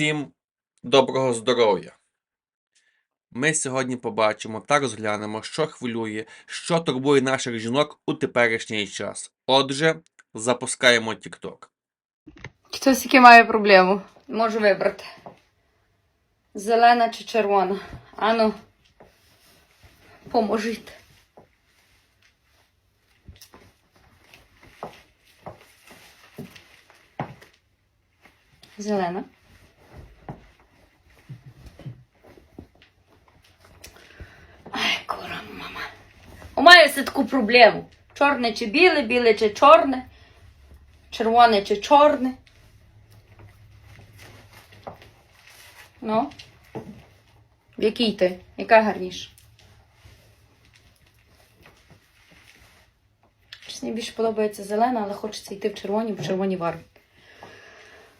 Всім доброго здоров'я! Ми сьогодні побачимо та розглянемо, що хвилює, що турбує наших жінок у теперішній час. Отже, запускаємо TikTok. Хтось який має проблему. Може вибрати. Зелена чи червона. Ану. Поможіть. Зелена. У має все таку проблему. Чорне чи біле, біле чи чорне. Червоне чи чорне. Ну. Який ти? Яка гарніша? Щось мені більше подобається зелена, але хочеться йти в червоні, в червоні варві.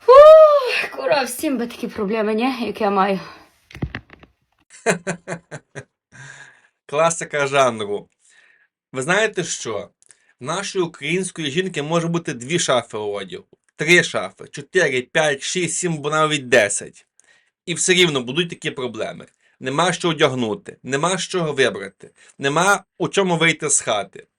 Фух, кура, всім би такі проблеми, ні? Як я маю. Класика жанру. Ви знаєте що? В нашої української жінки може бути дві шафи одягу, три шафи, чотири, п'ять, шість, сім, або навіть десять. І все рівно будуть такі проблеми. Нема що одягнути, нема з чого вибрати, нема у чому вийти з хати.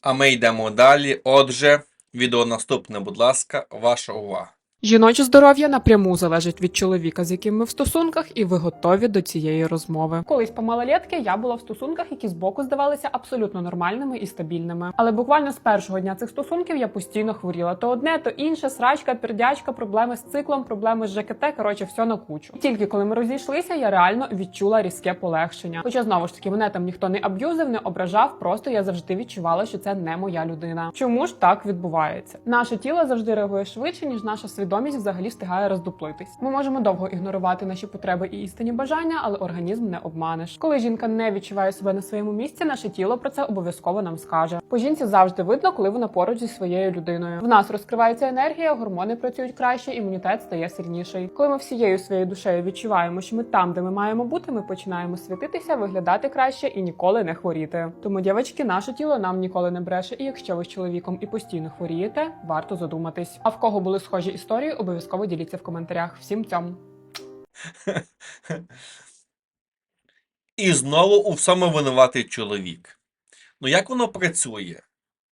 А ми йдемо далі. Отже, відео наступне, будь ласка, ваша увага. Жіноче здоров'я напряму залежить від чоловіка, з яким ми в стосунках, і ви готові до цієї розмови. Колись по малолетки я була в стосунках, які збоку здавалися абсолютно нормальними і стабільними. Але буквально з першого дня цих стосунків я постійно хворіла. То одне, то інше, срачка, пердячка, проблеми з циклом, проблеми з ЖКТ. Коротше, все на кучу. І тільки коли ми розійшлися, я реально відчула різке полегшення. Хоча знову ж таки мене там ніхто не аб'юзив, не ображав. Просто я завжди відчувала, що це не моя людина. Чому ж так відбувається? Наше тіло завжди реагує швидше, ніж наша свідомість взагалі встигає роздуплитись. Ми можемо довго ігнорувати наші потреби і істинні бажання, але організм не обманеш. Коли жінка не відчуває себе на своєму місці, наше тіло про це обов'язково нам скаже. По жінці завжди видно, коли вона поруч зі своєю людиною. В нас розкривається енергія, гормони працюють краще, імунітет стає сильніший. Коли ми всією своєю душею відчуваємо, що ми там, де ми маємо бути, ми починаємо світитися, виглядати краще і ніколи не хворіти. Тому, дівчатки, наше тіло нам ніколи не бреше. І якщо ви з чоловіком і постійно хворієте, варто задуматись. А в кого були схожі історії, обов'язково діліться в коментарях. Всім цьому. І знову у всьому винуватий чоловік. Ну як воно працює?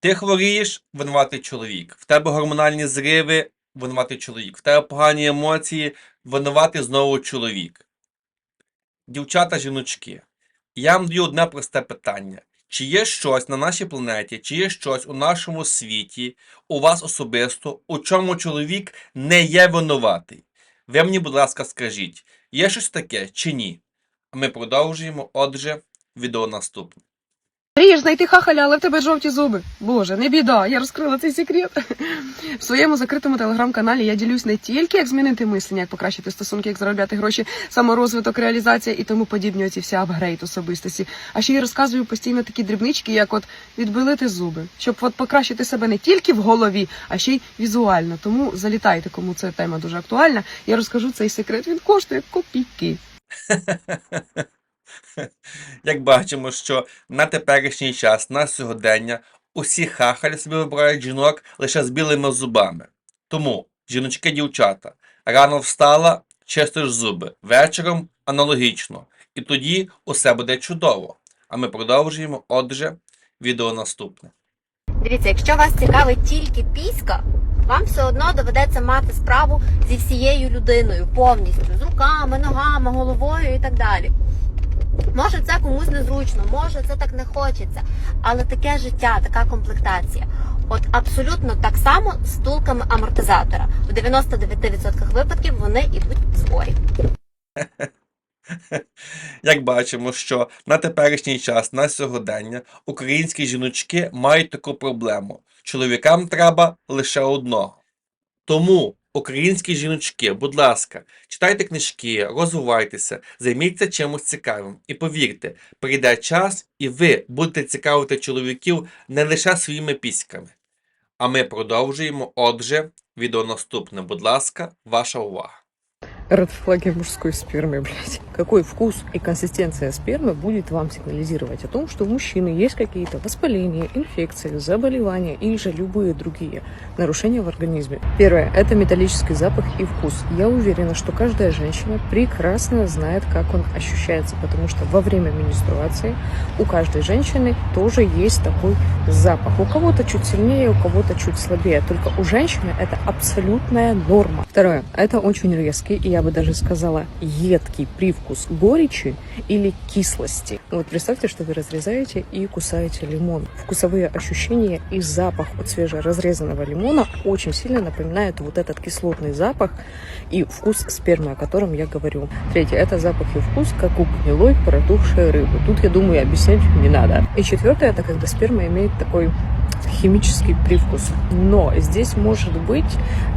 Ти хворієш, винуватий чоловік. В тебе гормональні зриви, винуватий чоловік. В тебе погані емоції, винуватий знову чоловік. Дівчата, жіночки, я вам даю одне просте питання. Чи є щось на нашій планеті, чи є щось у нашому світі, у вас особисто, у чому чоловік не є винуватий? Ви мені, будь ласка, скажіть, є щось таке чи ні? А ми продовжуємо. Отже, відео наступне. Мрієш знайти хахаля, але в тебе жовті зуби. Боже, не біда, я розкрила цей секрет. В своєму закритому телеграм-каналі я ділюсь не тільки як змінити мислення, як покращити стосунки, як заробляти гроші, саморозвиток, реалізація і тому подібні оці всі апгрейд особистості. А ще й розказую постійно такі дрібнички, як от відбилити зуби, щоб от покращити себе не тільки в голові, а ще й візуально. Тому залітайте, кому ця тема дуже актуальна. Я розкажу цей секрет. Він коштує копійки. Як бачимо, що на теперішній час, на сьогодення, усі хахалі собі вибирають жінок лише з білими зубами. Тому, жіночки-дівчата, рано встала, чистиш зуби, вечором аналогічно. І тоді усе буде чудово. А ми продовжуємо. Отже, відео наступне. Дивіться, якщо вас цікавить тільки піська, вам все одно доведеться мати справу зі всією людиною повністю, з руками, ногами, головою і так далі. Може, це комусь незручно, може це так не хочеться, але таке життя, така комплектація. От абсолютно так само з тулками амортизатора. В 99% випадків вони йдуть зборі. Як бачимо, що на теперішній час, на сьогодення, українські жіночки мають таку проблему. Чоловікам треба лише одного. Тому, українські жіночки, будь ласка, читайте книжки, розвивайтеся, займіться чимось цікавим. І повірте, прийде час, і ви будете цікавити чоловіків не лише своїми піськами. А ми продовжуємо. Отже, відео наступне, будь ласка, ваша увага. Редфлаги мужской спермы, блядь. Какой вкус и консистенция спермы будет вам сигнализировать о том, что у мужчины есть какие-то воспаления, инфекции, заболевания или же любые другие нарушения в организме. Первое – это металлический запах и вкус. Я уверена, что каждая женщина прекрасно знает, как он ощущается, потому что во время менструации у каждой женщины тоже есть такой запах. У кого-то чуть сильнее, у кого-то чуть слабее. Только у женщины это абсолютная норма. Второе. Это очень резкий, и я бы даже сказала, едкий привкус горечи или кислости. Вот представьте, что вы разрезаете и кусаете лимон. Вкусовые ощущения и запах от свежеразрезанного лимона очень сильно напоминают вот этот кислотный запах и вкус спермы, о котором я говорю. Третье. Это запах и вкус, как у гнилой протухшей рыбы. Тут, я думаю, объяснять не надо. И четвертое, это когда сперма имеет такой химический привкус. Но здесь может быть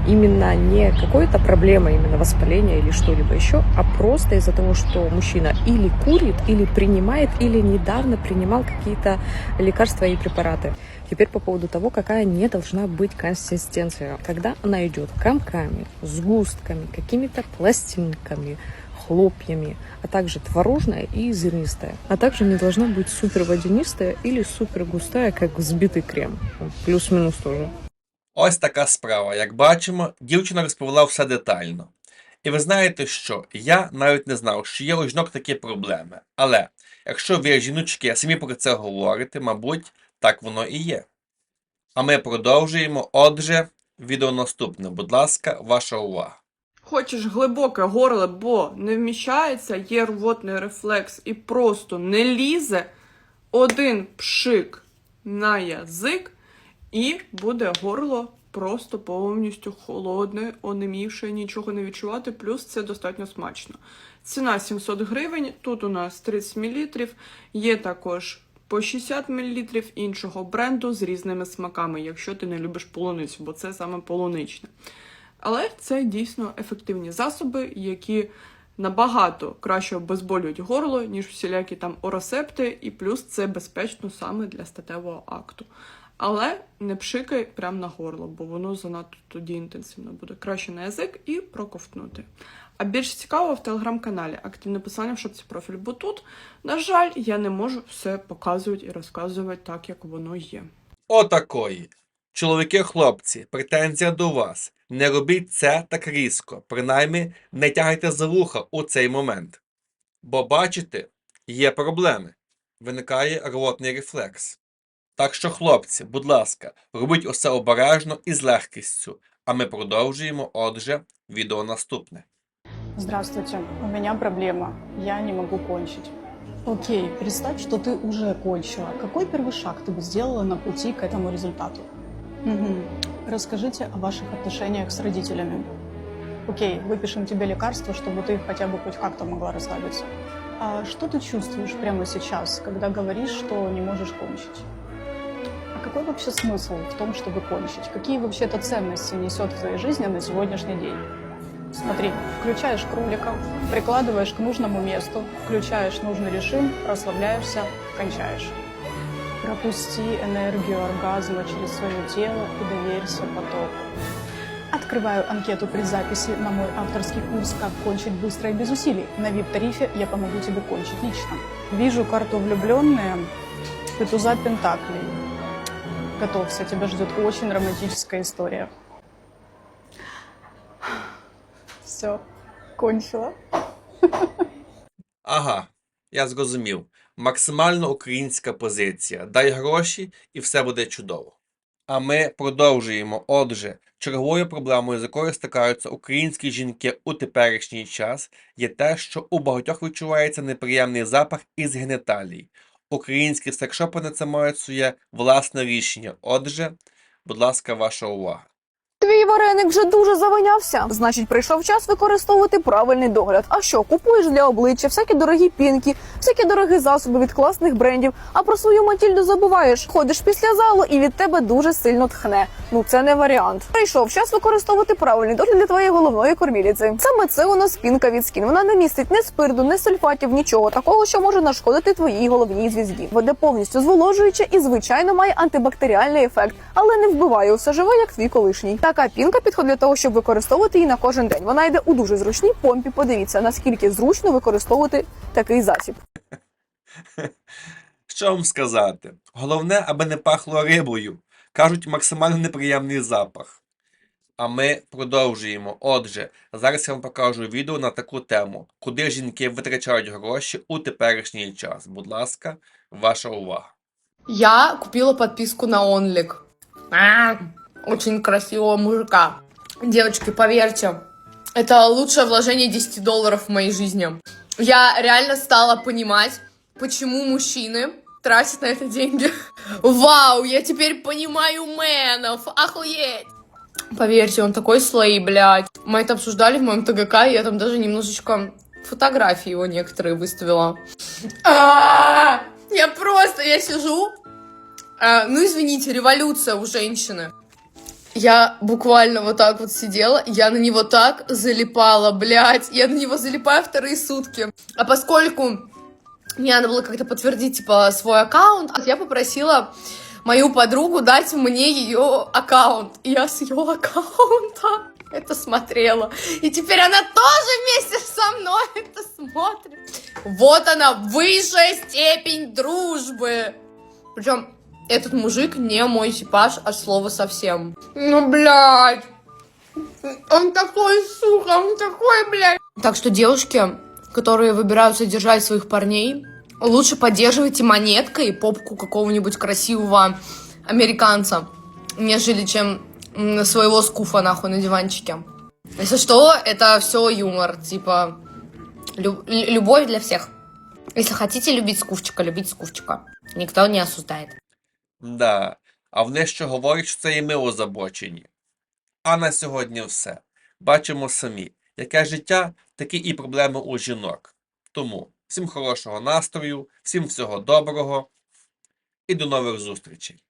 именно не какой-то проблема, именно воспаления или что-либо еще, а просто из-за того, что мужчина или курит, или принимает, или недавно принимал какие-то лекарства и препараты. Теперь по поводу того, какая не должна быть консистенция. Когда она идет комками, сгустками, какими-то пластинками, хлопьями, а также творожная и зернистая. А также не должна быть супер водянистая или супер густая, как взбитый крем. Плюс-минус тоже. Ось така справа. Як бачимо, дівчина розповіла все детально. І ви знаєте що? Я навіть не знав, що є у жінок такі проблеми. Але якщо ви, жіночки, самі про це говорите, мабуть, так воно і є. А ми продовжуємо. Отже, відео наступне. Будь ласка, ваша увага. Хочеш глибоке горло, бо не вміщається, є рвотний рефлекс і просто не лізе один пшик на язик, і буде горло просто повністю холодне, онемівше, нічого не відчувати, плюс це достатньо смачно. Ціна 700 гривень, тут у нас 30 мл, є також по 60 мл іншого бренду з різними смаками, якщо ти не любиш полуницю, бо це саме полуничне. Але це дійсно ефективні засоби, які набагато краще обезболюють горло, ніж всілякі там оросепти, і плюс це безпечно саме для статевого акту. Але не пшикай прямо на горло, бо воно занадто тоді інтенсивно буде. Краще на язик і проковтнути. А більш цікаво в телеграм-каналі активне посилання в шапці профіль, бо тут, на жаль, я не можу все показувати і розказувати так, як воно є. Отакої. Чоловіки, хлопці, претензія до вас. Не робіть це так різко. Принаймні, не тягайте за вуха у цей момент. Бо бачите, є проблеми. Виникає рвотний рефлекс. Так що, хлопці, будь ласка, робіть усе обережно і з легкістю. А ми продовжуємо, отже, відео наступне. Здравствуйте, у меня проблема. Я не могу кончить. Окей, представь, что ты уже кончила. Какой первый шаг ты бы сделала на пути к этому результату? Расскажите о ваших отношениях с родителями. Окей, выпишем тебе лекарство, чтобы ты хотя бы хоть как-то могла расслабиться. А что ты чувствуешь прямо сейчас, когда говоришь, что не можешь кончить? А какой вообще смысл в том, чтобы кончить? Какие вообще это ценности несет в твоей жизни на сегодняшний день? Смотри, включаешь кролика, прикладываешь к нужному месту, включаешь нужный режим, расслабляешься, кончаешь. Пропусти энергию оргазма через свое тело и доверься потоку. Открываю анкету при записи на мой авторский курс «Как кончить быстро и без усилий». На VIP-тарифе я помогу тебе кончить лично. Вижу карту влюбленные, Петуза Пентаклей. Готовься, тебя ждет очень романтическая история. Все, кончила. Ага, я зрозумів. Максимально українська позиція. Дай гроші і все буде чудово. А ми продовжуємо. Отже, черговою проблемою, з якою стикаються українські жінки у теперішній час, є те, що у багатьох відчувається неприємний запах із геніталій. Українські секшопи на це мають своє власне рішення. Отже, будь ласка, ваша увага. Вареник вже дуже завинявся. Значить, прийшов час використовувати правильний догляд. А що, купуєш для обличчя, всякі дорогі пінки, всякі дорогі засоби від класних брендів. А про свою Матільду забуваєш. Ходиш після залу і від тебе дуже сильно тхне. Ну це не варіант. Прийшов час використовувати правильний догляд для твоєї головної корміліці. Саме це у нас пінка від скін. Вона не містить ні спирту, ні сульфатів, нічого такого, що може нашкодити твоїй головній звізді. Вода повністю зволожуюча і звичайно має антибактеріальний ефект, але не вбиває усе живе, як твій колишній. Така пінка підходить для того, щоб використовувати її на кожен день. Вона йде у дуже зручній помпі. Подивіться, наскільки зручно використовувати такий засіб. Що вам сказати? Головне, аби не пахло рибою. Кажуть, максимально неприємний запах. А ми продовжуємо. Отже, зараз я вам покажу відео на таку тему, куди жінки витрачають гроші у теперішній час. Будь ласка, ваша увага. Я купила подписку на Онлик. Очень красивого мужика. Девочки, поверьте, это лучшее вложение 10 долларов в моей жизни. Я реально стала понимать, почему мужчины тратят на это деньги. Вау, я теперь понимаю мэнов, охуеть. Поверьте, он такой слей, блядь. Мы это обсуждали в моем ТГК, и я там даже немножечко фотографии его некоторые выставила. А, Я просто, я сижу, а, ну извините, революция у женщины. Я буквально вот так вот сидела, я на него так залипала, блядь, я на него залипаю вторые сутки. А поскольку мне надо было как-то подтвердить, типа, свой аккаунт, я попросила мою подругу дать мне ее аккаунт. И я с ее аккаунта это смотрела. И теперь она тоже вместе со мной это смотрит. Вот она, высшая степень дружбы. Причем этот мужик не мой типаж от слова совсем. Ну, блядь. Он такой, сука, он такой, блядь. Так что девушки, которые выбирают содержать своих парней, лучше поддерживайте монеткой попку какого-нибудь красивого американца, нежели чем своего скуфа нахуй на диванчике. Если что, это все юмор, типа лю- лю- любовь для всех. Если хотите любить скуфчика, любить скуфчика. Никто не осуждает. Да, а вони ще говорять, що це і ми озабочені. А на сьогодні все. Бачимо самі, яке життя, такі і проблеми у жінок. Тому всім хорошого настрою, всім всього доброго і до нових зустрічей.